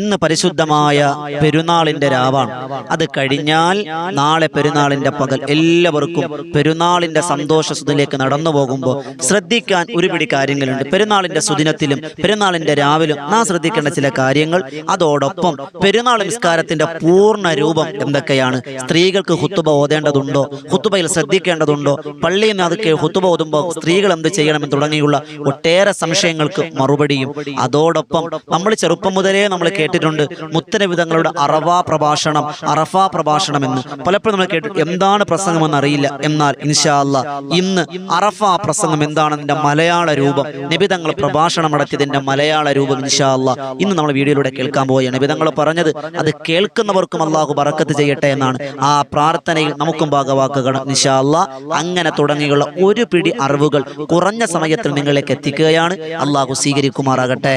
ഇന്ന് പരിശുദ്ധമായ പെരുന്നാളിന്റെ രാവാണ്. അത് കഴിഞ്ഞാൽ നാളെ പെരുന്നാളിന്റെ പകൽ എല്ലാവർക്കും പെരുന്നാളിന്റെ സന്തോഷ സുദിലേക്ക് നടന്നു പോകുമ്പോൾ ശ്രദ്ധിക്കാൻ ഒരുപിടി കാര്യങ്ങളുണ്ട്. പെരുന്നാളിന്റെ സുദിനത്തിലും പെരുന്നാളിന്റെ രാവിലും നാം ശ്രദ്ധിക്കേണ്ട ചില കാര്യങ്ങൾ. അതോടൊപ്പം പെരുന്നാൾ നിസ്കാരത്തിന്റെ പൂർണ രൂപം എന്തൊക്കെയാണ്? സ്ത്രീകൾക്ക് ഹുത്തുബ ഓതേണ്ടതുണ്ടോ? ഹുത്തുബയിൽ ശ്രദ്ധിക്കേണ്ടതുണ്ടോ? പള്ളിയിൽ നിന്ന് അതൊക്കെ ഹുത്തുബ ഓതുമ്പോൾ സ്ത്രീകൾ എന്ത് ചെയ്യണമെന്ന് തുടങ്ങിയുള്ള ഒട്ടേറെ സംശയങ്ങൾക്ക് മറുപടിയും. അതോടൊപ്പം നമ്മൾ ചെറുപ്പം മുതലേ നമ്മൾ കേട്ടിട്ടുണ്ട്. മുത്തനവിധങ്ങളുടെ അറവാ പ്രഭാഷണം അറഫാ പ്രഭാഷണം എന്ന് പലപ്പോഴും നമ്മൾ കേട്ടു. എന്താണ് പ്രസംഗമെന്ന് അറിയില്ല. എന്നാൽ ഇൻഷാ അല്ലാ ഇന്ന് അറഫ പ്രസംഗം എന്താണെന്നതിന്റെ മലയാള രൂപം നിബിതങ്ങൾ പ്രഭാഷണം നടത്തിയതിന്റെ മലയാള രൂപം ഇൻഷാ അല്ലാ ഇന്ന് നമ്മൾ വീഡിയോയിലൂടെ കേൾക്കാൻ പോവുകയാണ്. നിബിതങ്ങൾ പറഞ്ഞത് അത് കേൾക്കുന്നവർക്കും അള്ളാഹു ബറക്കത്ത് ചെയ്യട്ടെ എന്നാണ്. ആ പ്രാർത്ഥനയിൽ നമുക്കും ഭാഗവാക്കുകണം ഇൻഷാ അല്ലാ അങ്ങനെ തുടങ്ങിയുള്ള ഒരു പിടി അറിവുകൾ കുറഞ്ഞ സമയത്തിൽ നിങ്ങളിലേക്ക് എത്തിക്കുകയാണ്. അള്ളാഹു സ്വീകരിക്കുമാറാകട്ടെ.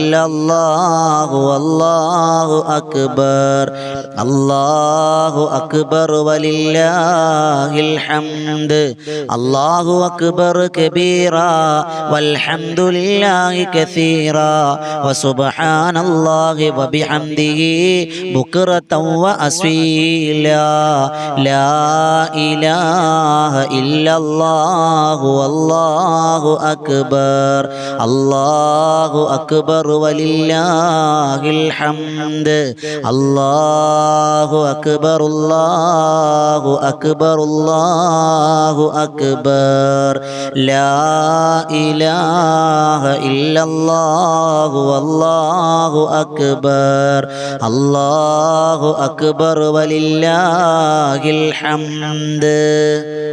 അല്ലാഹു അക്ബർ ലാ ഇലാഹ ഇല്ലല്ലാഹു അല്ലാഹു അക്ബർ അല്ലാഹു അക്ബർ വലില്ലാഹിൽ ഹംദ് അല്ലാഹു അക്ബർ കബീറ വൽഹംദുലില്ലാഹി കസീറ വസുബ്ഹാനല്ലാഹി വബിഹംദിഹി ബുക്റതൻ വഅസ്വീല ലാ ഇലാഹ ഇല്ലല്ലാഹു അല്ലാഹു അക്ബർ അല്ലാഹു അക്ബർ വലില്ലാഹിൽ ഹംദ് അല്ലാഹു അക്ബർ അല്ലാഹു അക്ബർ അല്ലാഹു അക്ബർ. ലാ ഇലാഹ ഇല്ലല്ലാഹു അല്ലാഹു അക്ബർ. അല്ലാഹു അക്ബർ വലില്ലാഹിൽ ഹംദ്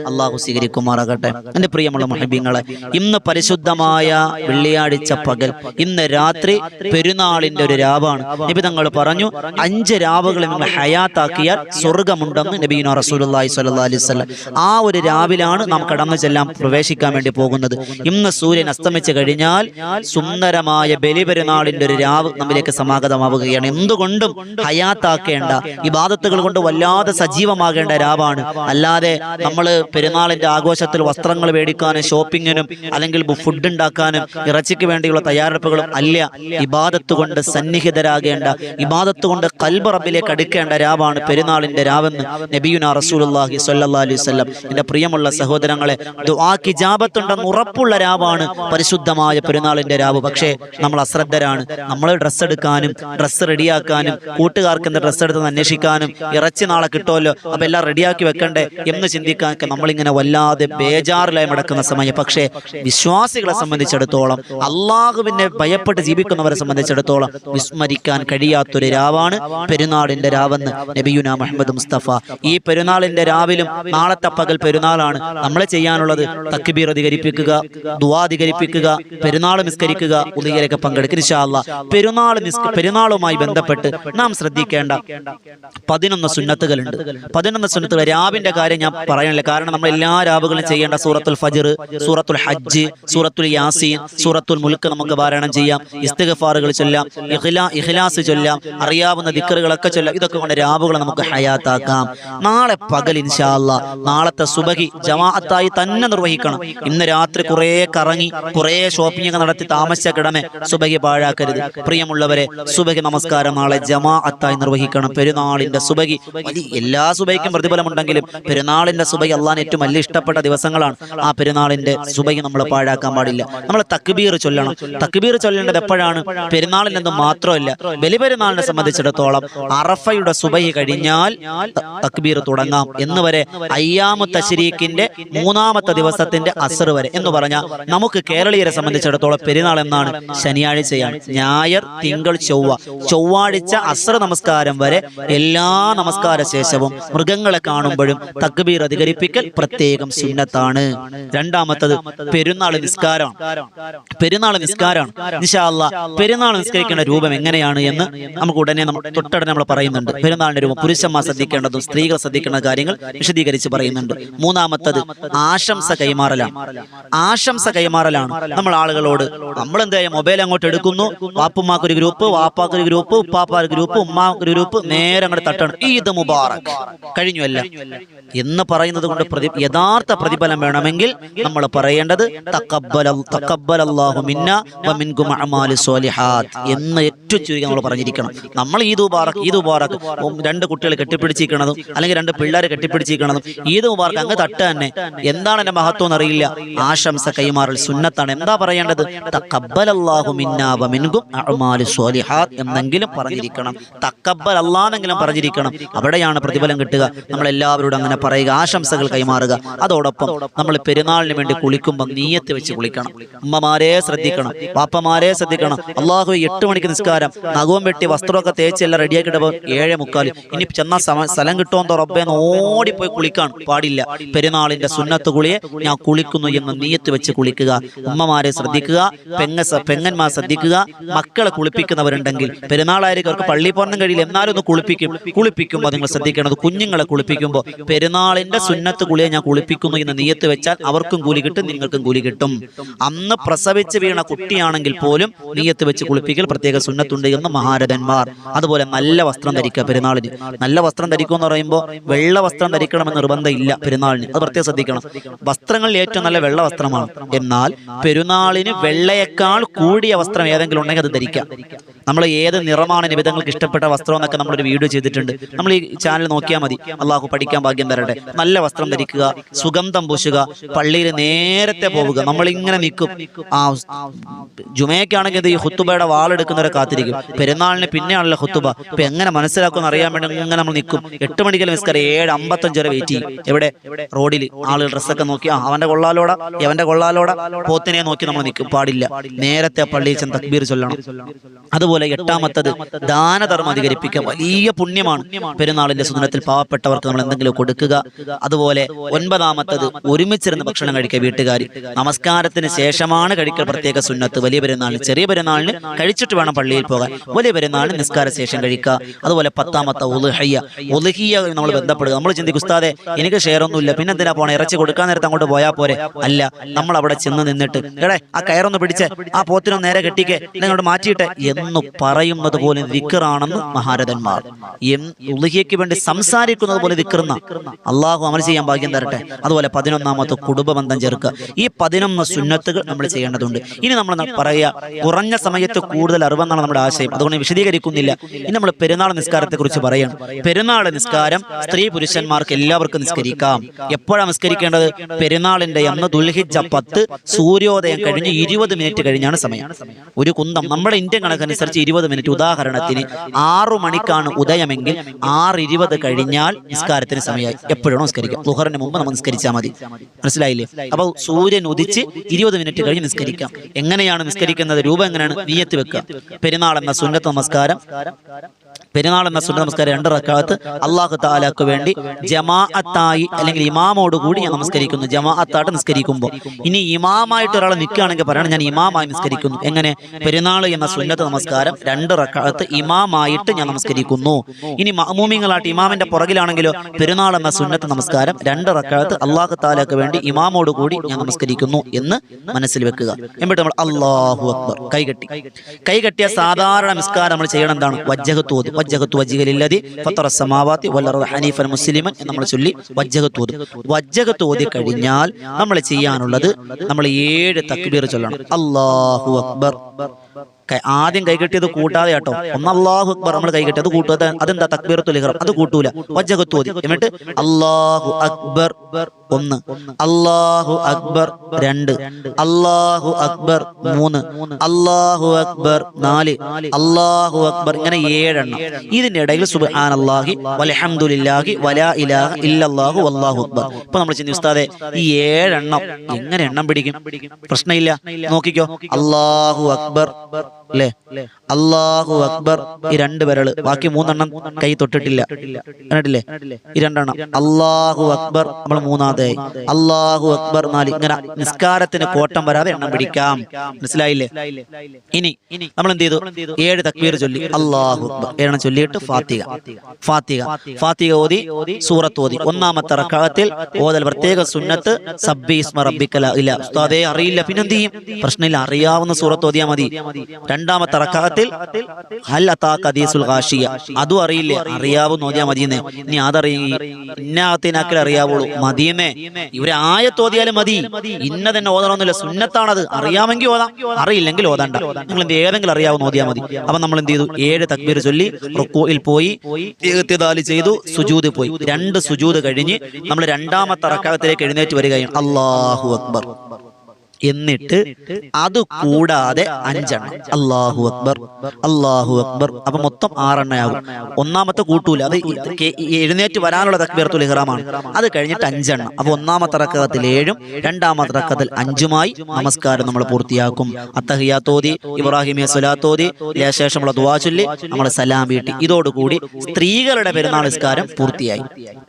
അള്ളാഹു സ്വീകരിക്കുമാറാകട്ടെ. എന്റെ പ്രിയമുള്ള മഹിബിങ്ങളെ ഇന്ന് പരിശുദ്ധമായ വെള്ളിയാഴ്ച പകൽ ഇന്ന് രാത്രി പെരുന്നാളിന്റെ ഒരു രാവാണ്. നബി തങ്ങൾ പറഞ്ഞു അഞ്ച് രാവുകൾ നിങ്ങൾ ഹയാത്താക്കിയാൽ സ്വർഗമുണ്ടെന്ന് നബീന അലൈഹി വസല്ലം. ആ ഒരു രാവിലാണ് നാം കടന്നു ചെല്ലാൻ പ്രവേശിക്കാൻ വേണ്ടി പോകുന്നത്. ഇന്ന് സൂര്യൻ അസ്തമിച്ചു കഴിഞ്ഞാൽ സുന്ദരമായ ബലി പെരുന്നാളിന്റെ ഒരു രാവ് നമ്മിലേക്ക് സമാഗതമാവുകയാണ്. എന്തുകൊണ്ടും ഹയാത്താക്കേണ്ട ഈ ബാധത്തുകൾ കൊണ്ട് വല്ലാതെ സജീവമാകേണ്ട രാവാണ്. അല്ലാതെ നമ്മൾ പെരുന്നാളിന്റെ ആഘോഷത്തിൽ വസ്ത്രങ്ങൾ മേടിക്കാനും ഷോപ്പിങ്ങിനും അല്ലെങ്കിൽ ഫുഡ് ഉണ്ടാക്കാനും ഇറച്ചിക്ക് വേണ്ടിയുള്ള തയ്യാറെടുപ്പുകളും അല്ല. ഇബാദത്ത് കൊണ്ട് സന്നിഹിതരാകേണ്ട ഇബാദത്ത് കൊണ്ട് കൽബ് റബ്ബിലേക്ക് അടുക്കേണ്ട രാവാണ് പെരുന്നാളിന്റെ രാവെന്ന് നബിയുന റസൂലുള്ളാഹി സ്വല്ലല്ലാഹി അലൈഹി പ്രിയമുള്ള സഹോദരങ്ങളെ ദുആക്ക് ഇജാബത്തുണ്ടെന്ന് ഉറപ്പുള്ള രാവാണ് പരിശുദ്ധമായ പെരുന്നാളിന്റെ രാവ്. പക്ഷേ നമ്മൾ അശ്രദ്ധരാണ്. നമ്മൾ ഡ്രസ്സ് എടുക്കാനും ഡ്രസ്സ് റെഡിയാക്കാനും കൂട്ടുകാർക്ക് എന്താ ഡ്രസ്സ് എടുത്ത് അന്വേഷിക്കാനും ഇറച്ചി നാളെ കിട്ടുമല്ലോ. അപ്പൊ എല്ലാം റെഡിയാക്കി വെക്കണ്ടേ എന്ന് ചിന്തിക്കാനൊക്കെ നമ്മളിങ്ങനെ വല്ലാതെ ബേജാറിലായി മടക്കുന്ന സമയം. പക്ഷേ വിശ്വാസികളെ സംബന്ധിച്ചിടത്തോളം അള്ളാഹുവിനെ ഭയപ്പെട്ട് ജീവിക്കുന്നവരെ സംബന്ധിച്ചിടത്തോളം വിസ്മരിക്കാൻ കഴിയാത്തൊരു രാവാണ് പെരുന്നാളിന്റെ രാവെന്ന് നബിയുന മുഹമ്മദ് മുസ്തഫ. ഈ പെരുന്നാളിന്റെ രാവിലും നാളത്തെ പകൽ പെരുന്നാളാണ് നമ്മൾ ചെയ്യാനുള്ളത്. തക്ബീർ അധികരിപ്പിക്കുക ദുവാധികരിപ്പിക്കുക പെരുന്നാൾ നിസ്കരിക്കുക ഉദയരൊക്കെ പങ്കെടുക്കുക. ഇൻഷാ പെരുന്നാൾ നിസ്ക പെരുന്നാളുമായി ബന്ധപ്പെട്ട് നാം ശ്രദ്ധിക്കേണ്ട പതിനൊന്ന് സുന്നത്തുകളുണ്ട്. പതിനൊന്ന് സുന്നത്തുകൾ രാവിന്റെ കാര്യം ഞാൻ പറയാനില്ല. കാരണം നമ്മൾ എല്ലാ രാവുകളും ചെയ്യേണ്ട സൂറത്തുൽ ഫജർ സൂറത്തുൽ ഹജ്ജ് സൂറത്തുൽ യാസീൻ സൂറത്തുൽ മുൽക്ക് നമുക്ക് പാരായണം ചെയ്യാം. ഇസ്തിഗഫാറുകൾ ചൊല്ലാം ഇഖ്ലാ ഇഖ്ലാസ് ചൊല്ലാം അറിയാവുന്ന ദിക്കറുകളൊക്കെ ചൊല്ലാം. ഇതൊക്കെ കൊണ്ട് രാവുകളെ നമുക്ക് ഹയാത്താക്കാം. നാളെ പകൽ ഇൻഷാല്ല നാളത്തെ സുബഹി ജമാഅത്തായി തന്നെ നിർവഹിക്കണം. ഇന്ന് രാത്രി കുറേ കറങ്ങി കുറേ ഷോപ്പിംഗ് ഒക്കെ നടത്തി താമസിച്ച കിടമെ സുബഹി പാഴാക്കരുത്. പ്രിയമുള്ളവരെ സുബഹി നമസ്കാരം നാളെ ജമാഅത്തായി നിർവഹിക്കണം. പെരുന്നാളിന്റെ സുബഹി എല്ലാ സുബഹിക്കും പ്രതിഫലമുണ്ടെങ്കിലും പെരുന്നാളിന്റെ സുബഹി അള്ളാൻ ഏറ്റവും വലിയ ഇഷ്ടപ്പെട്ട ദിവസങ്ങളാണ്. ആ പെരുന്നാളിന്റെ സുബഹി നമ്മൾ പാഴാക്കാൻ പാടില്ല. നമ്മൾ തക്ബീർ ചൊല്ലണം. തക്ബീർ ചൊല്ലേണ്ടത് എപ്പോഴാണ് പെരുന്നാളിനെന്ന് മാത്രമല്ല ബലിപെരുന്നാളിനെ സംബന്ധിച്ചിടത്തോളം അറഫയുടെ സുബഹി കഴിഞ്ഞാൽ തക്ബീർ തുടങ്ങാം എന്ന് വരെ അയ്യാമു തശരീഖിന്റെ മൂന്നാമത്തെ ദിവസത്തിന്റെ അസർ വരെ എന്ന് പറഞ്ഞാൽ നമുക്ക് കേരളീയരെ സംബന്ധിച്ചിടത്തോളം പെരുന്നാൾ എന്നാണ് ശനിയാഴ്ചയാണ് ഞായർ തിങ്കൾ ചൊവ്വ. ചൊവ്വാഴ്ച അസർ നമസ്കാരം വരെ എല്ലാ നമസ്കാര ശേഷവും മൃഗങ്ങളെ കാണുമ്പോഴും തക്ബീർ അധികരിപ്പിക്കൽ പ്രത്യേകം സുന്നത്താണ്. രണ്ടാമത്തത് പെരുന്നാൾ നിസ്കാരമാണ് പെരുന്നാൾ നിസ്കാരമാണ് നിശാല്ല പെരുന്നാൾ നിസ്കരിക്കേണ്ട രൂപം എങ്ങനെയാണ് എന്ന് നമുക്ക് ഉടനെ നമ്മൾ തൊട്ടടനെ നമ്മൾ പറയുന്നുണ്ട്. പെരുന്നാളിന്റെ രൂപം പുരുഷന്മാർ ശ്രദ്ധിക്കേണ്ടതും സ്ത്രീകൾ ശ്രദ്ധിക്കേണ്ട കാര്യങ്ങൾ വിശദീകരിച്ച് പറയുന്നുണ്ട്. മൂന്നാമത്തത് ആശംസ കൈമാറലാണ്. ആശംസ കൈമാറലാണ്. നമ്മൾ ആളുകളോട് നമ്മൾ എന്താ മൊബൈൽ അങ്ങോട്ട് എടുക്കുന്നു. വാപ്പുമാക്കൊരു ഒരു ഗ്രൂപ്പ് വാപ്പാക്കൊരു ഗ്രൂപ്പ് ഉപ്പാപ്പ ഗ്രൂപ്പ് ഉമ്മാക്കൊരു ഗ്രൂപ്പ് നേരെ അങ്ങോട്ട് തട്ടണം. ഈദ് മുബാറക്. കഴിഞ്ഞു അല്ല. എന്ന് പറയുന്നത് കൊണ്ട് പ്രതി യഥാർത്ഥ പ്രതിഫലം വേണമെങ്കിൽ നമ്മൾ പറയേണ്ടത് തക്കബ്ബല തക്കബ്ബലല്ലാഹു മിന്ന വ മിൻകും അഅമാലു സ്വാലിഹാത്ത് എന്ന് ഏറ്റവും ചുരുക്കി നമ്മൾ പറഞ്ഞിരിക്കണം. നമ്മൾ ഈദ് മുബാറക് ഈദ് മുബാറക് രണ്ട് കുട്ടികളെ കെട്ടിപ്പിടിച്ചിരിക്കണതും അല്ലെങ്കിൽ രണ്ട് പിള്ളേരെ കെട്ടിപ്പിടിച്ചിരിക്കണതും ഈദ് മുബാറക് അങ്ങ് തട്ട് തന്നെ. എന്താണ് എന്റെ മഹത്വം എന്നറിയില്ല. ആശംസ കൈമാറൽ സുന്നത്താണ്. എന്താ പറയേണ്ടത്? അഅമാലു സ്വാലിഹാത്ത് എന്നെങ്കിലും പറഞ്ഞിരിക്കണം. തക്കബ്ബൽ അല്ലാന്നെങ്കിലും പറഞ്ഞിരിക്കണം. അവിടെയാണ് പ്രതിഫലം കിട്ടുക. നമ്മൾ എല്ലാവരോടും അങ്ങനെ പറയുക ആശംസകൾ കൈമാറുക. അതോടൊപ്പം നമ്മൾ പെരുന്നാളിന് വേണ്ടി കുളിക്കുമ്പോൾ നീയത്ത് വെച്ച് കുളിക്കണം. ഉമ്മമാരെ ശ്രദ്ധിക്കണം. പാപ്പമാരെ ശ്രദ്ധിക്കണം. അള്ളാഹു എട്ട് മണിക്ക് നിസ്കാരം. നഖവും വെട്ടി വസ്ത്രമൊക്കെ തേച്ച് എല്ലാം റെഡിയാക്കിയിട്ട് ഏഴേ മുക്കാൽ ഇനി ചെന്ന സമ- സ്ഥലം കിട്ടുമെന്ന് റബ്ബേന്ന് ഓടിപ്പോയി കുളിക്കാൻ പാടില്ല. പെരുന്നാളിന്റെ സുന്നത്ത് കുളിയെ ഞാൻ കുളിക്കുന്നു എന്ന് നീയത്ത് വെച്ച് കുളിക്കുക. ഉമ്മമാരെ ശ്രദ്ധിക്കുക. പെങ്ങ പെങ്ങന്മാർ ശ്രദ്ധിക്കുക. മക്കളെ കുളിപ്പിക്കുന്നവരുണ്ടെങ്കിൽ പെരുന്നാളായിരിക്കും അവർക്ക് പള്ളി പോകാനും കഴിയില്ല. എന്നാലും ഒന്ന് കുളിപ്പിക്കും. കുളിപ്പിക്കുമ്പോൾ നിങ്ങൾ ശ്രദ്ധിക്കേണ്ടത് കുഞ്ഞുങ്ങളെ കുളിപ്പിക്കുമ്പോൾ പെരുന്നാളിന്റെ സുന്നത്ത് കുളിയെ ഞാൻ കുളിപ്പിക്കുന്നു എന്ന് നീയത്ത് വെച്ചാൽ അവർക്കും കൂലി കിട്ടും നിങ്ങൾക്കും കൂലി കിട്ടും. അന്ന് പ്രസവിച്ച് വീണ കുട്ടിയാണെങ്കിൽ പോലും നീയത്ത് വെച്ച് കുളിപ്പിക്കൽ പ്രത്യേക സുന്നത്തുണ്ട് എന്ന് മഹാരഥന്മാർ. അതുപോലെ നല്ല വസ്ത്രം ധരിക്കുക പെരുന്നാളിന്. നല്ല വസ്ത്രം ധരിക്കുക എന്ന് പറയുമ്പോൾ വെള്ള വസ്ത്രം ധരിക്കണമെന്ന് നിർബന്ധമില്ല പെരുന്നാളിന്. അത് പ്രത്യേകം ശ്രദ്ധിക്കണം. വസ്ത്രങ്ങളിൽ ഏറ്റവും നല്ല വെള്ള വസ്ത്രമാണ്. എന്നാൽ പെരുന്നാളിന് വെള്ളയേക്കാൾ കൂടിയ വസ്ത്രം ഏതെങ്കിലും ഉണ്ടെങ്കിൽ അത് ധരിക്കാം. നമ്മൾ ഏത് നിറമാണ് നിബിധങ്ങൾക്ക് ഇഷ്ടപ്പെട്ട വസ്ത്രം എന്നൊക്കെ നമ്മളൊരു വീഡിയോ ചെയ്തിട്ടുണ്ട്. നമ്മൾ ഈ ചാനൽ നോക്കിയാൽ മതി. അള്ളാഹു പഠിക്കാൻ ഭാഗ്യം തരട്ടെ. നല്ല വസ്ത്രം ധരിക്കുക സുഗന്ധം പൂശുക പള്ളിയിൽ നേരത്തെ പോവുക. നമ്മളിങ്ങനെ നിൽക്കും. ആ ജുമയ്ക്കാണെങ്കിൽ ഇത് ഈ ഹുത്തുബയുടെ വാളെടുക്കുന്നവരെ കാത്തിരിക്കും. പെരുന്നാളിന് പിന്നെയാണല്ലോ ഹുത്തുബ. ഇപ്പൊ എങ്ങനെ മനസ്സിലാക്കുമെന്ന് അറിയാൻ വേണ്ടി ഇങ്ങനെ നമ്മൾ നിൽക്കും. എട്ട് മണിക്കൽ നിസ്കാരം? ഏഴ് അമ്പത്തഞ്ച് വരെ വെയിറ്റ് ചെയ്യും. എവിടെ? റോഡിൽ ആളുകൾ ഡ്രസ്സൊക്കെ നോക്കി. ആ അവന്റെ കൊള്ളാലോട. എവന്റെ കൊള്ളാലോട? പോത്തിനെ നോക്കി നമ്മൾ നിൽക്കും. പാടില്ല. നേരത്തെ പള്ളിയിൽ ചെന്ന് തക്ബീർ ചൊല്ലണം. അതുപോലെ എട്ടാമത്തത് ദാനധർമ്മം അധികരിപ്പിക്കുക. വലിയ പുണ്യമാണ്. പെരുന്നാളിന്റെ സുദിനത്തിൽ പാവപ്പെട്ടവർക്ക് നമ്മൾ എന്തെങ്കിലും കൊടുക്കുക. അതുപോലെ ഒൻപതാമത്തത് ഒരുമിച്ചിരുന്ന് ഭക്ഷണം കഴിക്കുക വീട്ടുകാർ നമസ്കാരത്തിന് ശേഷമാണ് കഴിക്കൽ പ്രത്യേക സുന്നത്ത്. വലിയ പെരുന്നാളിന് ചെറിയ പെരുന്നാളിന് കഴിച്ചിട്ട് വേണം പള്ളിയിൽ പോകാൻ. വലിയ പെരുന്നാളിന് നിസ്കാര ശേഷം കഴിക്കുക. അതുപോലെ പത്താമത്തെ ഒലുഹയ്യ ഒലുഹിയ നമ്മൾ ബന്ധപ്പെടുക. നമ്മൾ ചിന്തിക്കും ഉസ്താദെ എനിക്ക് ഷെയർ ഒന്നുമില്ല പിന്നെ എന്തിനാ പോണേ? ഇറച്ചി കൊടുക്കാൻ നേരത്തെ അങ്ങോട്ട് പോയാൽ പോരെ? അല്ല നമ്മൾ അവിടെ ചെന്ന് നിന്നിട്ട് എടേ ആ കയറൊന്ന് പിടിച്ച്. ആ പോത്തിനൊന്ന് നേരെ കെട്ടിക്കെ. നിങ്ങളോട് മാറ്റിയിട്ടെ. എന്ന് പറയുന്നത് പോലെ വിക്കറാണെന്ന് മഹാരഥന്മാർ. ഉലുഹിയയ്ക്ക് വേണ്ടി സംസാരിക്കുന്നത് പോലെ വിക്കറുന്ന അള്ളാഹു അമൽ ചെയ്യാൻ ഭാഗ്യം തരട്ടെ. അതുപോലെ പതിനൊന്നാമത്തെ കുടുംബബന്ധം ചേർക്കുക. ഈ പതിനൊന്ന് സുന്നത്തുകൾ നമ്മൾ ചെയ്യേണ്ടതുണ്ട്. ഇനി നമ്മൾ പറയുക കുറഞ്ഞ സമയത്ത് കൂടുതൽ അറിവെന്നാണ് നമ്മുടെ ആശയം. അതുകൊണ്ട് വിശദീകരിക്കുന്നില്ല. ഇനി നമ്മൾ പെരുന്നാൾ നിസ്കാരത്തെ കുറിച്ച് പറയണം. പെരുന്നാൾ നിസ്കാരം സ്ത്രീ പുരുഷന്മാർക്ക് എല്ലാവർക്കും നിസ്കരിക്കാം. എപ്പോഴാണ് നിസ്കരിക്കേണ്ടത്? പെരുന്നാളിന്റെ അന്ന് ദുൽഹിജ പത്ത് സൂര്യോദയം കഴിഞ്ഞ് ഇരുപത് മിനിറ്റ് കഴിഞ്ഞാണ് സമയം. ഒരു കുന്തം നമ്മുടെ ഇന്ത്യൻ കണക്കനുസരിച്ച് ഇരുപത് മിനിറ്റ്. ഉദാഹരണത്തിന് ആറു മണിക്കാണ് ഉദയമെങ്കിൽ ആറ് ഇരുപത് കഴിഞ്ഞാൽ നിസ്കാരത്തിന് സമയമായി. എപ്പോഴാണോ നിസ്കരിക്കാം ലുഹറിന് മുമ്പ് നമ്മൾ നിസ്കരിച്ചാൽ മതി. മനസ്സിലായില്ലേ? അപ്പോൾ സൂര്യൻ ഉദിച്ച് ഇരുപത് മിനിറ്റ് കഴിഞ്ഞ് നിസ്കരിക്കാം. എങ്ങനെയാണ് നിസ്കരിക്കുന്നത്? രൂപം എങ്ങനെയാണ് നീയത്ത് വെക്കുക പെരുന്നാൾ എന്ന സുന്നത്ത് നമസ്കാരം. പെരുന്നാൾ എന്ന സുന്ന നമസ്കാരം രണ്ട് റക്കാത്ത് അള്ളാഹു താലാക്ക് വേണ്ടി ജമാഅത്തായി അല്ലെങ്കിൽ ഇമാമോട് കൂടി ഞാൻ നമസ്കരിക്കുന്നു. ജമാഅത്തായിട്ട് നിസ്കരിക്കുമ്പോൾ ഇനി ഇമാമായിട്ട് ഒരാൾ നിൽക്കുകയാണെങ്കിൽ പറയണം ഞാൻ ഇമാമായി നിസ്കരിക്കുന്നു. എങ്ങനെ? പെരുന്നാൾ എന്ന സുന്നത്ത് നമസ്കാരം രണ്ട് റക്കാത്ത് ഇമാമായിട്ട് ഞാൻ നമസ്കരിക്കുന്നു. ഇനി മഹമൂമിങ്ങളായിട്ട് ഇമാമിന്റെ പുറകിലാണെങ്കിലോ പെരുന്നാൾ എന്ന സുന്നത്ത് നമസ്കാരം രണ്ട് റക്കാത്ത് അള്ളാഹു താലാക്ക് വേണ്ടി ഇമാമോട് കൂടി ഞാൻ നമസ്കരിക്കുന്നു എന്ന് മനസ്സിൽ വെക്കുക. എന്നിട്ട് നമ്മൾ അള്ളാഹു അക്ബർ. കൈകെട്ടി കൈകെട്ടിയ സാധാരണ നമസ്കാരം നമ്മൾ ചെയ്യണം എന്താണ്? വജ്ജഹത്ത് ഓതി വജ്ജഹത്ത് വജ്ജികളില്ലതി ഫത്തറ സമാവാത്തി വല്ലറ ഹനീഫൻ മുസ്ലിമൻ നമ്മൾ ചൊല്ലി വജ്ജഹത്ത് ഓതി. വജ്ജഹത്ത് ഓതി കഴിഞ്ഞാൽ നമ്മൾ ചെയ്യാനുള്ളത് നമ്മൾ ഏഴ് തക്ബീർ ചൊല്ലണം. അള്ളാഹു അക്ബർ. ആദ്യം കൈകെട്ടിയത് കൂട്ടാതെ കേട്ടോ. ഒന്ന് അള്ളാഹു അക്ബർ നമ്മൾ കൈകെട്ടി അത് കൂട്ടാതെ അതെന്താ? തക്ബീർ ഇഹ്റാം. അത് കൂട്ടൂല. വജ്ജഹത്ത് ഓതി. എന്നിട്ട് അള്ളാഹു അക്ബർ. ഒന്ന്. അള്ളാഹു അക്ബർ രണ്ട്. അള്ളാഹു അക്ബർ മൂന്ന്. അള്ളാഹു അക്ബർ നാല്. അള്ളാഹു അക്ബർ ഇങ്ങനെ ഏഴെണ്ണം. ഇതിന്റെ ഇടയിൽ സുബ്ഹാനല്ലാഹി വൽഹംദുലില്ലാഹി വലാ ഇലാഹ ഇല്ലല്ലാഹു വല്ലാഹു അക്ബർ. ഇപ്പൊ നമ്മൾ ചിന്തി ഉസ്താദെ ഈ ഏഴെണ്ണം എങ്ങനെ എണ്ണം പിടിക്കും? പ്രശ്നമില്ല. നോക്കിക്കോ. അള്ളാഹു അക്ബർ അല്ലേ അള്ളാഹു അക്ബർ ഈ രണ്ട് വരൾ ബാക്കി മൂന്നെണ്ണം കൈ തൊട്ടിട്ടില്ല. കണ്ടിട്ടില്ലേ? ഈ രണ്ടെണ്ണം. അള്ളാഹു അക്ബർ നമ്മൾ മൂന്നാമതായി അള്ളാഹു അക്ബർ നാല് ഇങ്ങനെ നിസ്കാരത്തിന് കോട്ടം വരാതെ എണ്ണം പിടിക്കാം. മനസ്സിലായില്ലേ? ഇനി നമ്മൾ എന്ത് ചെയ്തു? ഏഴ് തക്ബീർ ചൊല്ലി. അള്ളാഹു അക്ബർ. എണ്ണം ചൊല്ലിയിട്ട് ഫാത്തിക ഫാത്തിക ഫാത്തിക ഓതി സൂറത്ത് ഓതി. ഒന്നാമത്തെ റക്കാത്തിൽ ഓതൽ പ്രത്യേക സുന്നത്ത് സബ്ബീസ്മ റബ്ബിക്കല ഇല്ല ഉസ്താദേ അറിയില്ല. പിന്നെന്ത് ചെയ്യും? പ്രശ്നമില്ല. അറിയാവുന്ന സൂറത്ത് ഓതിയാ മതി. രണ്ടാമത്തെ റക്കാത്തിൽ അതും അറിയില്ലേ? അറിയാവുന്ന ഓതിയാ മതിയെന്നേ. ഇനി അതറിയ ഇന്നാത്തിനാക്കൽ അറിയാവുള്ളൂ. മതിയെന്നേ ഇവരെ ആയത്തോതിയാലും മതി. ഇന്ന തന്നെ ഓതണമെന്നില്ല സുന്നത്താണത്. അറിയാമെങ്കിൽ ഓതാം. അറിയില്ലെങ്കിൽ ഓതണ്ട. നിങ്ങൾ എന്ത് ഏതെങ്കിലും അറിയാവുന്ന ഓതിയാ മതി. അപ്പൊ നമ്മൾ എന്ത് ചെയ്തു? ഏഴ് തക്ബീർ ചൊല്ലി റുക്കോയിൽ പോയി ഏകത്യതാലി ചെയ്തു സുജൂത് പോയി. രണ്ട് സുജൂത് കഴിഞ്ഞ് നമ്മൾ രണ്ടാമത്തെ റക്കാകത്തിലേക്ക് എഴുന്നേറ്റ് വരികയും അള്ളാഹു അക്ബർ. എന്നിട്ട് അത് കൂടാതെ അഞ്ചെണ്ണം. അള്ളാഹു അക്ബർ അള്ളാഹു അക്ബർ. അപ്പൊ മൊത്തം ആറെണ്ണയാകും. ഒന്നാമത്തെ കൂട്ടൂല അത് എഴുന്നേറ്റ് വരാനുള്ള തക്ബീർത്തുൽ ഇഹ്റാമാണ്. അത് കഴിഞ്ഞിട്ട് അഞ്ചെണ്ണം. അപ്പൊ ഒന്നാമത്തെ റക്കത്തിൽ ഏഴും രണ്ടാമത്തെ റക്കത്തിൽ അഞ്ചുമായി നമസ്കാരം നമ്മൾ പൂർത്തിയാക്കും. അത്തഹിയാത്തോതി ഇബ്രാഹിമിയ സുലാത്തോതി ശേഷമുള്ള ദുവാ ചൊല്ലി നമ്മൾ സലാം വീട്ടി. ഇതോടുകൂടി സ്ത്രീകളുടെ പെരുന്നാൾ നിസ്കാരം പൂർത്തിയായി.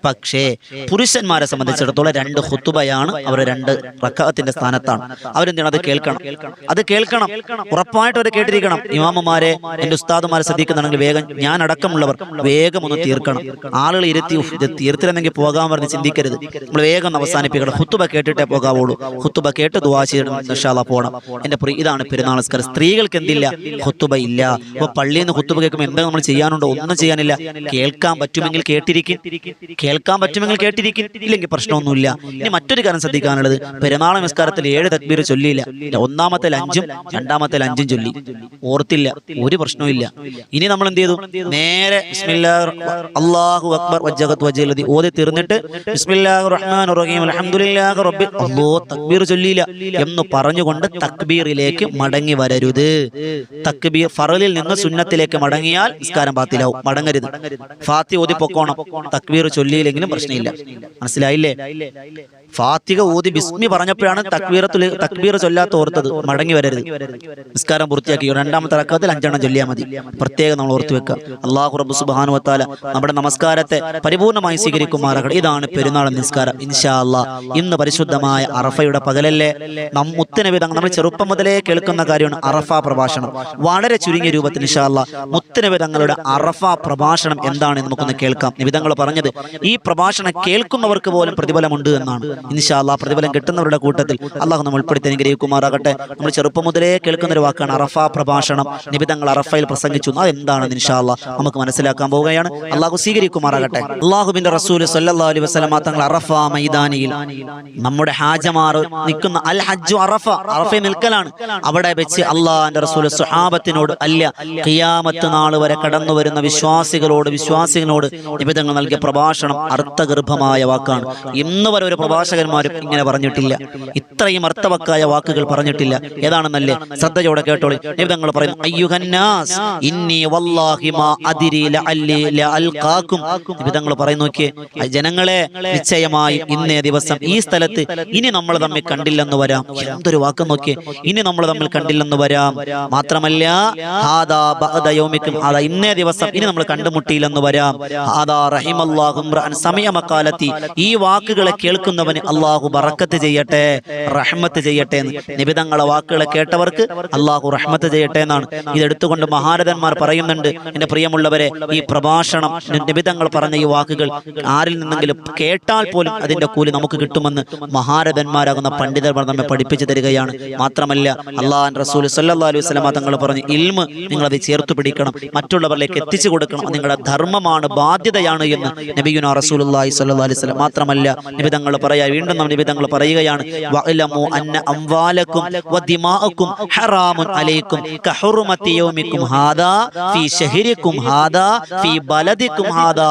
പക്ഷേ പുരുഷന്മാരെ സംബന്ധിച്ചിടത്തോളം രണ്ട് ഹുത്തുബയാണ് അവരുടെ രണ്ട് റക്കത്തിന്റെ സ്ഥാനത്താണ്. അവരെന്താണ് അത് കേൾക്കണം. അത് കേൾക്കണം. ഉറപ്പായിട്ട് അവർ കേട്ടിരിക്കണം. ഇമാമമാരെ എന്റെ ഉസ്താദുമാരെ ശ്രദ്ധിക്കുന്നുണ്ടെങ്കിൽ വേഗം ഞാൻ അടക്കമുള്ളവർ വേഗം ഒന്ന് തീർക്കണം. ആളുകൾ ഇരുത്തി "ഉഫ്, ഇത് തീർത്തിരുന്നെങ്കിൽ പോകാൻ പറഞ്ഞ് ചിന്തിക്കരുത്. നമ്മൾ വേഗം അവസാനിപ്പിക്കണം. ഹുത്തുബ കേട്ടിട്ടേ പോകാവുള്ളൂ ഹുത്തുബ കേട്ട് ദുവാ ചെയ്യണം. പോകണം എന്റെ ഇതാണ് പെരുന്നാൾ സ്കാരം സ്ത്രീകൾക്ക് എന്തില്ല ഹുത്തുബ ഇല്ല. അപ്പൊ പള്ളിയിൽ നിന്ന് ഹുത്തുബ കേൾക്കുമ്പോൾ എന്താ നമ്മൾ ചെയ്യാനുണ്ടോ? ഒന്നും ചെയ്യാനില്ല. കേൾക്കാൻ പറ്റുമെങ്കിൽ കേട്ടിരിക്കും. കേൾക്കാൻ പറ്റുമെങ്കിൽ കേട്ടിരിക്കും. ഇല്ലെങ്കിൽ പ്രശ്നമൊന്നുമില്ല. ഇനി മറ്റൊരു കാര്യം ശ്രദ്ധിക്കാനുള്ളത്. പെരുന്നാൾ നമസ്കാരത്തിൽ ഏഴ് തക്ബീർ ചൊല്ലിയില്ല. ഒന്നാമത്തെ അഞ്ചും രണ്ടാമത്തെ അഞ്ചും ചൊല്ലി. ഓർത്തില്ല. ഒരു പ്രശ്നവും ഇനി നമ്മൾ എന്ത് ചെയ്തു? നേരെ അള്ളാഹു അക്ബർ ഓതി തീർന്നിട്ട് റഹീം അൽഹംദുലില്ലാഹി റബ്ബിൽ തക്ബീർ ചൊല്ലിയില്ല എന്ന് പറഞ്ഞുകൊണ്ട് തക്ബീറിലേക്ക് മടങ്ങി വരരുത്. തക്ബീർ ഫറലിൽ നിന്ന് സുന്നത്തിലേക്ക് മടങ്ങിയാൽ നിസ്കാരം പാത്തിലാവും മടങ്ങരുത്. ഫാത്തി ഓതി പൊക്കോണം തക്ബീർ ചൊല്ലിയില്ലെങ്കിലും പ്രശ്നമില്ല. മനസ്സിലായില്ലേ? ഫാത്തിക ഊതി ബിസ്മി പറഞ്ഞപ്പോഴാണ് തക്വീറത്തുൽ തക്ബീർ ചൊല്ലാത്ത ഓർത്തത്. മടങ്ങി വരരുത്. നിസ്കാരം പൂർത്തിയാക്കി രണ്ടാമത്തെ റക്കത്തിൽ അഞ്ചെണ്ണം ചൊല്ലിയാൽ മതി. പ്രത്യേകം നമ്മൾ ഓർത്തു വെക്കുക. അള്ളാഹു റബ്ബു സുബാനു വത്താല നമ്മുടെ നമസ്കാരത്തെ പരിപൂർണമായി സ്വീകരിക്കുമാറാകട്ടെ. ഇതാണ് പെരുന്നാൾ നിസ്കാരം. ഇൻഷാ അല്ലാ ഇന്ന് പരിശുദ്ധമായ അറഫയുടെ പകലല്ലേ നം മുത്തനബി തങ്ങൾ നമ്മൾ ചെറുപ്പം മുതലേ കേൾക്കുന്ന കാര്യമാണ് അറഫ പ്രഭാഷണം. വളരെ ചുരുങ്ങിയ രൂപത്തിൽ ഇൻഷാ അല്ലാ മുത്തനബി തങ്ങളുടെ അറഫ പ്രഭാഷണം എന്താണ് നമുക്കൊന്ന് കേൾക്കാം. നിബിതങ്ങൾ പറഞ്ഞത് ഈ പ്രഭാഷണം കേൾക്കുന്നവർക്ക് പോലും പ്രതിഫലമുണ്ട് എന്നാണ് ഇൻഷാ അല്ലാ പ്രതിഫലം കിട്ടുന്നവരുടെ കൂട്ടത്തിൽ അള്ളാഹു നമ്മൾ ഉൾപ്പെടുത്തി അനുഗ്രഹിക്കുമാറാകട്ടെ. നമ്മൾ ചെറുപ്പം മുതലേ കേൾക്കുന്ന ഒരു വാക്കാണ് അറഫ പ്രഭാഷണം. നിബിതങ്ങൾ അറഫയിൽ പ്രസംഗിച്ചു. അത് എന്താണെന്ന് ഇൻഷാല്ല നമുക്ക് മനസ്സിലാക്കാൻ പോവുകയാണ്. അള്ളാഹു സ്വീകരിക്കുമാറാകട്ടെ. അള്ളാഹുബിന്റെ റസൂൽ അലൈഹി വസല്ലമ തങ്ങൾ അറഫ മൈതാനിയിൽ നമ്മുടെ ഹാജമാർ നിൽക്കുന്ന അൽ ഹജ്ജു അറഫ അറഫ നിൽക്കലാണ്. അവിടെ വെച്ച് അള്ളാഹിന്റെ റസൂൽ സുഹാബത്തിനോട് അല്ല ഖിയാമത്ത് നാൾ വരെ കടന്നു വരുന്ന വിശ്വാസികളോട് വിശ്വാസികളോട് നിബിതങ്ങൾ നൽകിയ പ്രഭാഷണം അർത്ഥഗർഭമായ വാക്കാണ്. ഇന്ന് വരെ ഒരു പ്രഭാഷകന്മാരും ഇങ്ങനെ പറഞ്ഞിട്ടില്ല. ഇത്രയും അർത്ഥവക്കായ വാക്കുകൾ പറഞ്ഞിട്ടില്ല. ഏതാണെന്നല്ലേ? ശ്രദ്ധയോടെ കേട്ടോളി. തങ്ങൾ പറയുന്നു അയ്യുഹന്നാസ് ഇന്നി വല്ലാഹി മാ അദിരി ലഅല്ലി ലഅൽഖാക്കും തങ്ങൾ പറയുന്നു നോക്കിയേ "അയ് ജനങ്ങളെ നിശ്ചയമായി ഇന്നേ ദിവസം ഈ സ്ഥലത്ത് ഇനി നമ്മൾ തമ്മിൽ കണ്ടില്ലെന്ന് വരാം. എന്തൊരു വാക്ക് നോക്കിയേ. ഇനി നമ്മൾ തമ്മിൽ കണ്ടില്ലെന്ന് വരാം. മാത്രമല്ല ഹാദാ ബഅദ യൗമിക്കും. ഹാദാ ഇന്നേ ദിവസം ഇനി നമ്മൾ കണ്ടുമുട്ടിയില്ലെന്ന് വരാം. ഹാദാ റഹിമല്ലാഹു സമയമക്കാലത്തി ഈ വാക്കുകളെ കേൾക്കുന്നവന് അള്ളാഹു ബറക്കത്ത് ചെയ്യട്ടെ റഹ്മത്ത് ചെയ്യട്ടെ എന്ന് നിബിതങ്ങളെ വാക്കുകളെ കേട്ടവർക്ക് അള്ളാഹു റഹ്മത്ത് ചെയ്യട്ടെ എന്നാണ്. ഇതെടുത്തുകൊണ്ട് മഹാരഥന്മാർ പറയുന്നുണ്ട് എന്റെ പ്രിയമുള്ളവരെ ഈ പ്രഭാഷണം നിബിതങ്ങൾ പറഞ്ഞ ഈ വാക്കുകൾ ആരിൽ നിന്നെങ്കിലും കേട്ടാൽ പോലും അതിന്റെ കൂലി നമുക്ക് കിട്ടുമെന്ന് മഹാരഥന്മാരാകുന്ന പണ്ഡിതർ നമ്മെ പഠിപ്പിച്ചു തരികയാണ്. മാത്രമല്ല അള്ളാഹാൻ റസൂൽ സല്ലല്ലാഹു അലൈഹി തങ്ങൾ പറഞ്ഞു ഇൽമ് നിങ്ങൾ അത് ചേർത്ത് പിടിക്കണം മറ്റുള്ളവരിലേക്ക് എത്തിച്ചു കൊടുക്കണം നിങ്ങളുടെ ധർമ്മമാണ് ബാധ്യതയാണ് എന്ന് നബിയുന റസൂലുള്ളാഹി സല്ലാ അലൈഹി വസല്ലം മാത്രമല്ല നിബിതങ്ങൾ പറയാ പറയാ വീണ്ടും നബി തങ്ങൾ പറയുകയാണ് വഅലമു അന്ന അംവാലക്കും വദിമാഅക്കും ഹറാമുൻ അലൈക്കും കഹുറുമത്തി യൗമിക്കും ഹാദാ ഫീ ശഹരിക്കും ഹാദാ ഫീ ബലദിക്കും ഹാദാ.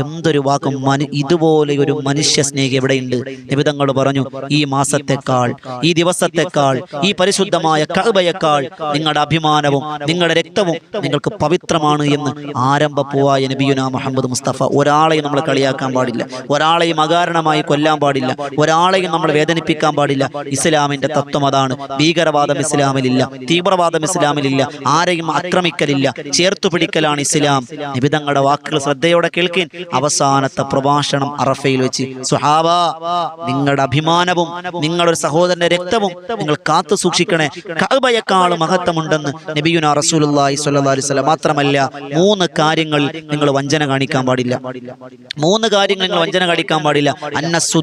എന്തൊരു വാക്കും ഇതുപോലെ ഒരു മനുഷ്യ സ്നേഹി എവിടെയുണ്ട്? നിബിതങ്ങൾ പറഞ്ഞു ഈ മാസത്തെക്കാൾ ഈ ദിവസത്തെക്കാൾ ഈ പരിശുദ്ധമായ കഅബയേക്കാൾ നിങ്ങളുടെ അഭിമാനവും നിങ്ങളുടെ രക്തവും നിങ്ങൾക്ക് പവിത്രമാണ് എന്ന് ആരംഭ ആരംഭപ്പൂവായ നബിയുന മുഹമ്മദ് മുസ്തഫ. ഒരാളെയും നമ്മൾ കളിയാക്കാൻ പാടില്ല. ഒരാളെയും അകാരണമായി കൊല്ലാൻ പാടില്ല ഒരാളെയും നമ്മൾ വേദനിപ്പിക്കാൻ പാടില്ല. ഇസ്ലാമിന്റെ തത്വം അതാണ്. ഭീകരവാദം ഇസ്ലാമിലില്ല. തീവ്രവാദം ഇസ്ലാമിലില്ല. ആരെയും ആക്രമിക്കലില്ല. ചേർത്തു പിടിക്കലാണ് ഇസ്ലാം. നിബിതങ്ങളുടെ വാക്കുകൾ ശ്രദ്ധയോടെ കേൾക്കേൻ. അവസാനത്തെ പ്രഭാഷണം അറഫയിൽ വെച്ച്. സുഹാബ നിങ്ങളുടെ അഭിമാനവും നിങ്ങളുടെ സഹോദരന്റെ രക്തവും നിങ്ങൾ കാത്തു സൂക്ഷിക്കണേ. കഅബയെക്കാളും മഹത്വമുണ്ടെന്ന് നബിയുന റസൂലുള്ളാഹി സ്വല്ലല്ലാഹി അലൈഹി വസല്ലം മാത്രമല്ല മൂന്ന് കാര്യങ്ങൾ നിങ്ങൾ വഞ്ചന കാണിക്കാൻ പാടില്ല. മൂന്ന് കാര്യങ്ങൾ നിങ്ങൾ വഞ്ചന കാണിക്കാൻ പാടില്ല. അന്ന സലാസ്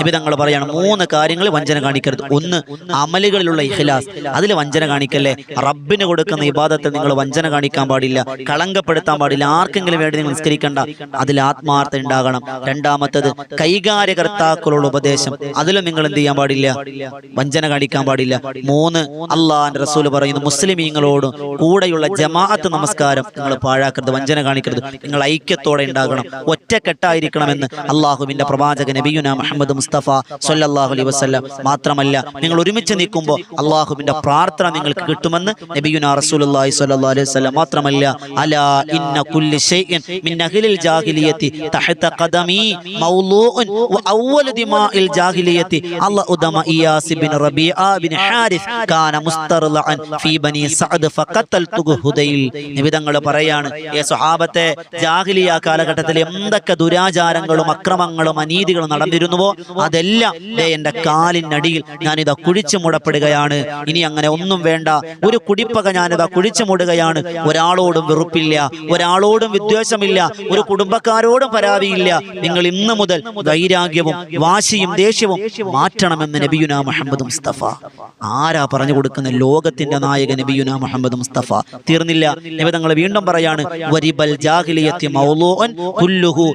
നബി തങ്ങൾ പറയാണ് മൂന്ന് കാര്യങ്ങൾ വഞ്ചന കാണിക്കരുത്. ഒന്ന് അമലുകളിലുള്ള ഇഖ്ലാസ്. അതിൽ വഞ്ചന കാണിക്കല്ലേ? റബ്ബിന് കൊടുക്കുന്ന ഇബാദത്തിൽ നിങ്ങൾ വഞ്ചന കാണിക്കാൻ പാടില്ല. കളങ്കപ്പെടുത്താൻ പാടില്ല. ആർക്കെങ്കിലും വേണ്ടി നിങ്ങൾ നിസ്കരിക്കേണ്ട. അതിൽ ആത്മാർത്ഥ ഉണ്ടാകണം രണ്ടാമത്തത് കൈകാര്യകർത്താക്കളുള്ള ഉപദേശം. അതിലും നിങ്ങൾ എന്ത് ചെയ്യാൻ പാടില്ല? വഞ്ചന കാണിക്കാൻ പാടില്ല. മൂന്ന് അള്ളാഹിന്റെ റസൂൽ പറയുന്നു മുസ്ലിമീങ്ങളോടും കൂടെയുള്ള ജമാഅത്ത് നമസ്കാരം നിങ്ങൾ പാഴാക്കരുത് വഞ്ചന കാണിക്കരുത്. നിങ്ങൾ ഐക്യത്തോടെ ഉണ്ടാകണം. ഒറ്റക്കെട്ടായിരിക്കണമെന്ന് അള്ളാഹുവിന്റെ പ്രവാചക നബിയുന മുഹമ്മദ് മുസ്തഫ സൊല്ലാഹു അലൈ വസ്ലം മാത്രമല്ല നിങ്ങൾ ഒരുമിച്ച് നിൽക്കുമ്പോൾ അള്ളാഹുവിന്റെ പ്രാർത്ഥന നിങ്ങൾക്ക് കിട്ടുമെന്ന് നബിയുന റസൂലുള്ളാഹി സ്വല്ലല്ലാഹു അലൈഹി വസ്ലം മാത്രമല്ല അലാ ഇന്ന കുല്ലി ഷൈഇൻ മിൻ അഹ്ലിൽ ജാഹിലിയത്തി തഹത ഖദമി മൗലൂഉൻ വഅവ്വൽ ദിമാഇൽ ജാഹിലിയത്തി. അല്ലാഹു ദമ ഇയാസ് ബിൻ റബീഅ ബിൻ ഹാരിസ് കാന മുസ്തർലഅൻ ഫീ ബനി സഅദ് ഫഖത്തൽതുഹു ഹുദൈൽ. നിബിതങ്ങൾ പറയാണ് ഏ സ്വഹാബത്തെ ജാഹിലിയ കാലഘട്ടത്തിൽ എന്തൊക്കെ ദുരാചാരങ്ങളും അക്രമങ്ങളും അനീതികളും നടന്നിരുന്നുവോ? അതെല്ലാം എന്റെ കാലിനടിയിൽ ഞാനിതാ കുഴിച്ചു മുടപ്പെടുകയാണ്. ഇനി അങ്ങനെ ഒന്നും വേണ്ട. ഒരു കുടിപ്പക ഞാനിതാ കുഴിച്ചു മുടുകയാണ്. ഒരാളോടും വെറുപ്പില്ല. ഒരാളോടും വിദ്വേഷമില്ല. ഒരു കുടുംബക്കാരോടും പരാതിയില്ല. നിങ്ങൾ ഇന്ന് മുതൽ വൈരാഗ്യവും വാശിയും ദേഷ്യവും മാറ്റണമെന്ന് നബിയുന മുഹമ്മദ് മുസ്തഫ. ആരാ പറഞ്ഞു കൊടുക്കുന്ന ലോകത്തിന്റെ നായക നബിയുന മുഹമ്മദ് മുസ്തഫ? തീർന്നില്ല. നബി തങ്ങൾ വീണ്ടും പറയാണ് വരിബൽ ജാഹിലിയത്തി കുല്ലുഹു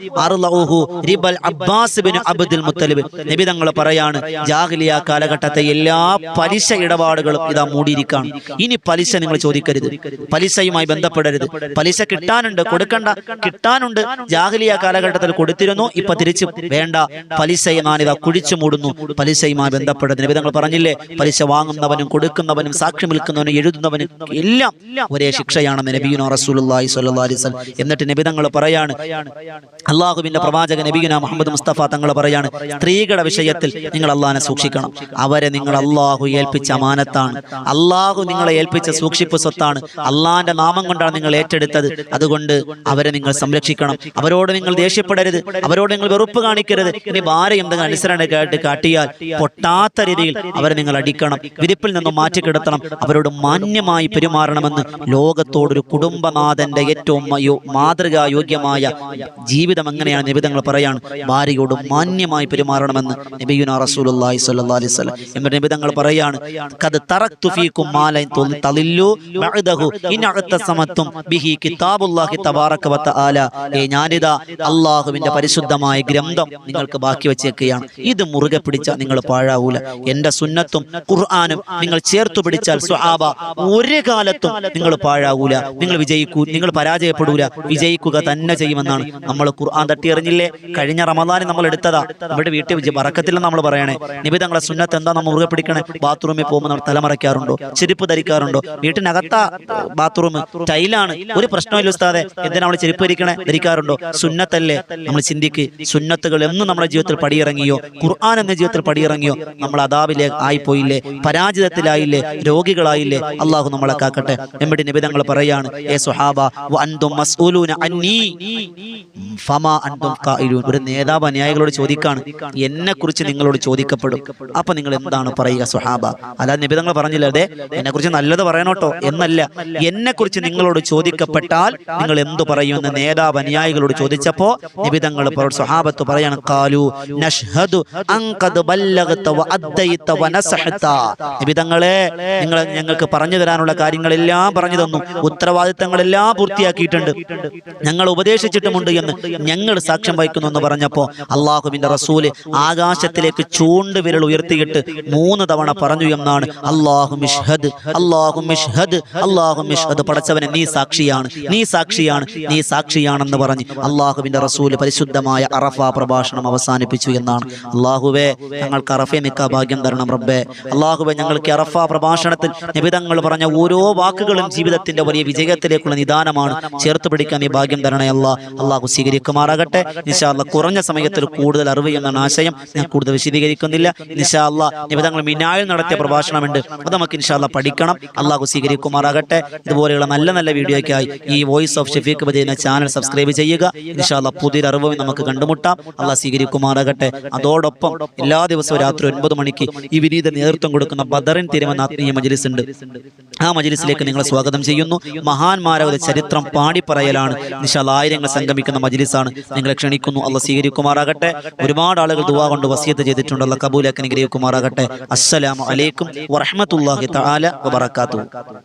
റിബ അർലഹു റിബൽ അബ്ബാസ് ബിൻ അബ്ദുൽ മുത്തലിബ്. നബി തങ്ങൾ പറയാണ് ജാഹിലിയ കാലഘട്ടത്തെ എല്ലാ പലിശ ഇടപാടുകളും ഇതാ മൂടിയിരിക്കാണ്. ഇനി പലിശ നിങ്ങൾ ചോദിക്കരുത്. പലിശയുമായി ബന്ധപ്പെടരുത്. പലിശ കിട്ടാനുണ്ട് കൊടുക്കണ്ട. കിട്ടാനുണ്ട്. ജാഹിലിയ കാലഘട്ടത്തിൽ കൊടുത്തിരുന്നു ഇപ്പൊ തിരിച്ചു വേണ്ട. പലിശയെ ഞാനിതാ കുഴിച്ചു മൂടുന്നു. പലിശയുമായി ബന്ധപ്പെട്ടത് നബി തങ്ങൾ പറഞ്ഞില്ലേ പലിശ വാങ്ങുന്നവനും കൊടുക്കുന്നവനും സാക്ഷി നിൽക്കുന്നവനും എഴുതുന്നവനും എല്ലാം ഒരേ ശിക്ഷയാണെന്ന് നബിയുന അലൈഹി വസല്ലം. എന്നിട്ട് നബി തങ്ങൾ പറയാണ് അള്ളാഹുവിന്റെ പ്രവാചക നബീന മുഹമ്മദ് മുസ്തഫ തങ്ങൾ പറയാണ് സ്ത്രീകളുടെ വിഷയത്തിൽ നിങ്ങൾ അള്ളാഹിനെ സൂക്ഷിക്കണം. അവരെ നിങ്ങൾ അള്ളാഹു ഏൽപ്പിച്ച അമാനത്താണ്. അള്ളാഹു നിങ്ങളെ ഏൽപ്പിച്ച സൂക്ഷിപ്പ് സ്വത്താണ്. അള്ളാഹിന്റെ നാമം കൊണ്ടാണ് നിങ്ങൾ ഏറ്റെടുത്തത്. അതുകൊണ്ട് അവരെ നിങ്ങൾ സംരക്ഷിക്കണം. അവരോട് നിങ്ങൾ ദേഷ്യപ്പെടരുത്. അവരോട് നിങ്ങൾ വെറുപ്പ് കാണിക്കരുത്. ഇനി ഭാര്യ എന്തെങ്കിലും അനുസരണക്കായിട്ട് കാട്ടിയാൽ പൊട്ടാത്ത രീതിയിൽ അവരെ നിങ്ങൾ അടിക്കണം. വിരിപ്പിൽ നിന്നും മാറ്റിക്കിടത്തണം അവരോട് മാന്യമായി പെരുമാറണമെന്ന് ലോകത്തോടൊരു കുടുംബനാഥന്റെ ഏറ്റവും മാതൃകായോഗ്യമായ മാതൃകാ യോഗ്യമായ ജീവിതം എങ്ങനെയാണ് നിബിധങ്ങൾ പറയാണ്. ഭാര്യയോട് മാന്യമായി പെരുമാറണമെന്ന് നബിയുന റസൂലുള്ളാഹി സ്വല്ലല്ലാഹി അലൈഹി വസല്ലം. നിബിതങ്ങൾ പറയാണ് ബിഹി കിതാബുല്ലാഹി ഞാനിതാ അള്ളാഹുവിന്റെ പരിശുദ്ധമായ ഗ്രന്ഥം നിങ്ങൾക്ക് ബാക്കി വെച്ചേക്കുകയാണ്. ഇത് മുറുകെ പിടിച്ചാൽ നിങ്ങൾ പാഴാവൂല. എന്റെ സുന്നത്തും ഖുർആാനും നിങ്ങൾ ചേർത്തു പിടിച്ചാൽ സ്വഹാബ ഒരു കാലത്തും നിങ്ങൾ പാഴാവൂല. നിങ്ങൾ വിജയിക്കൂ നിങ്ങൾ പരാജയപ്പെടൂല. വിജയിക്കുക തന്നെ ചെയ്യുമെന്നാണ് നമ്മൾ ഖുർആൻ തട്ടിയെറിഞ്ഞില്ലേ കഴിഞ്ഞ റമദാനിൽ നമ്മൾ എടുത്തതാ. നമ്മുടെ വീട്ടിൽ വിജയ പറക്കത്തില്ലെന്ന് നമ്മൾ പറയണേ. നിബിതങ്ങളെ സുന്നത്ത് എന്താ നമ്മൾ മുറുകെ പിടിക്കണേ? ബാത്റൂമിൽ പോകുമ്പോൾ നമ്മൾ തലമറയ്ക്കാറുണ്ടോ ചെരുപ്പ് ധരിക്കാറുണ്ടോ? വീട്ടിനകത്ത ബാത്റൂം. ടൈലാണ്. ഒരു പ്രശ്നമില്ല ഉസ്താദെ. എന്തിനാ നമ്മൾ ചെരുപ്പ് ധരിക്കണേ? ധരിക്കാറുണ്ടോ? സുന്നത്തല്ലേ. നമ്മൾ ചിന്തിക്ക്. സുന്നത്തുകൾ എന്നും നമ്മുടെ ജീവിതത്തിൽ പടിയിറങ്ങിയോ? ഖുർആൻ എന്ന ജീവിതത്തിൽ പടിയിറങ്ങിയോ? നമ്മൾ അതാവിലെ ആയിപ്പോയില്ലേ? പരാജിതത്തിലായില്ലേ രോഗികളായില്ലേ? അള്ളാഹു നമ്മളെ കാക്കട്ടെ. എമ്മിടി നിബിതങ്ങൾ പറയാണ് ഏ മസ്ഊലൂന ഫമാ അൻതും ഖായിലൂൻ. ഒരു നേതാവ് അനുയായികളോട് ചോദിക്കാണ് എന്നെ കുറിച്ച് നിങ്ങളോട് ചോദിക്കപ്പെടും? അപ്പൊ നിങ്ങൾ എന്താണ് പറയുക സുഹാബ? അല്ലാതെ നിബിധങ്ങൾ പറഞ്ഞില്ല അതെ? എന്നെ കുറിച്ച് നല്ലത് പറയണോട്ടോ? എന്നല്ല എന്നെ കുറിച്ച് നിങ്ങളോട് ചോദിക്കപ്പെട്ടാൽ നിങ്ങൾ എന്തു പറയുമെന്ന് നേതാവ് അനുയായികളോട് ചോദിച്ചപ്പോ നിബിധങ്ങൾ സുഹാബത്ത് പറയാണ് കാലു നഷ്ഹദു നസഹത നിബിധങ്ങളെ നിങ്ങൾ ഞങ്ങൾക്ക് പറഞ്ഞു തരാനുള്ള കാര്യങ്ങളെല്ലാം പറഞ്ഞു തന്നു. ഉത്തരവാദിത്തങ്ങളെല്ലാം പൂർത്തിയാക്കിയിട്ടുണ്ട്. ഞങ്ങൾ ഉപദേശിച്ചിട്ടുമുണ്ട് എന്ന്. ഞങ്ങൾ സാക്ഷ്യം വഹിക്കുന്നു എന്ന് പറഞ്ഞപ്പോ അള്ളാഹുബിന്റെ റസൂൽ ആകാശത്തിലേക്ക് ചൂണ്ട് വിരൽ ഉയർത്തിയിട്ട് മൂന്ന് തവണ പറഞ്ഞു എന്നാണ്. അള്ളാഹു മിഷ്ഹദ് അള്ളാഹു മിഷ്ഹദ് അള്ളാഹു മിഷ്ഹദ്. പടച്ചവനെ നീ സാക്ഷിയാണ് നീ സാക്ഷിയാണ് നീ സാക്ഷിയാണെന്ന് പറഞ്ഞ് അള്ളാഹുബിന്റെ റസൂൽ പരിശുദ്ധമായ അറഫ പ്രഭാഷണം അവസാനിപ്പിച്ചു എന്നാണ്. അള്ളാഹുവേ ഞങ്ങൾക്ക് അറഫെ മിക്ക ഭാഗ്യം തരണം റബ്ബേ. അള്ളാഹുവെ ഞങ്ങൾക്ക് അറഫ പ്രഭാഷണത്തിൽ നിബിതങ്ങൾ പറഞ്ഞ ഓരോ വാക്കുകളും ജീവിതത്തിന്റെ വലിയ വിജയത്തിലേക്കുള്ള നിദാനമാണ്. ചേർത്ത് പിടിക്കാൻ ഈ ഭാഗ്യം തരണേ അള്ളാഹ് അള്ളാഹു സ്വീകരിക്കുമാറാകട്ടെ നിശാല്ല കുറഞ്ഞ സമയത്തിൽ കൂടുതൽ അറിവ് എന്നാണ് ആശയം ഞാൻ കൂടുതൽ വിശദീകരിക്കുന്നില്ല. നിശാല്ല നിബിതങ്ങൾ മിനായിൽ നടത്തിയ പ്രഭാഷണമുണ്ട്. അത് നമുക്ക് നിശാല്ല പഠിക്കണം. അള്ളാഹു സ്വീകരിക്കുമാറാകട്ടെ. ഇതുപോലെയുള്ള നല്ല നല്ല വീഡിയോയ്ക്കായി ഈ വോയിസ് ഓഫ് ഷെഫീഖ് ബദി എന്ന ചാനൽ സബ്സ്ക്രൈബ് ചെയ്യുക. നിശാല്ല പുതിയൊരു അറിവ് നമുക്ക് കണ്ടുമുട്ടാം. അള്ളാഹ് സ്വീകരിക്കുമാറാകട്ടെ. അതോടൊപ്പം എല്ലാ ദിവസവും രാത്രി ഒൻപത് മണിക്ക് ഈ വിനീത നേതൃത്വം കൊടുക്കുന്ന ബദറിൻ തിരുവന്ന ആത്മീയ മജലിസ് ഉണ്ട് ആ മജലിസിലേക്ക് നിങ്ങളെ സ്വാഗതം ചെയ്യുന്നു. മഹാന്മാരവരുടെ ചരിത്രം പാടിപ്പറയലാണ്. നിശാൽ ആയിരങ്ങൾ സംഗമിക്കുന്ന മജലിസാണ്. നിങ്ങളെ ക്ഷണിക്കുന്നു. അള്ള സ്വീകരിക്കുമാറാകട്ടെ. ഒരുപാട് ആളുകൾ ദുവാ കൊണ്ട് വസിയത്ത് ചെയ്തിട്ടുണ്ട്. അള്ള കബൂലാക്കി അനുഗ്രഹിക്കുമാറാകട്ടെ. അസ്സലാമു അലൈക്കും വറഹ്മത്തുള്ളാഹി തആല വബറകാതുഹു.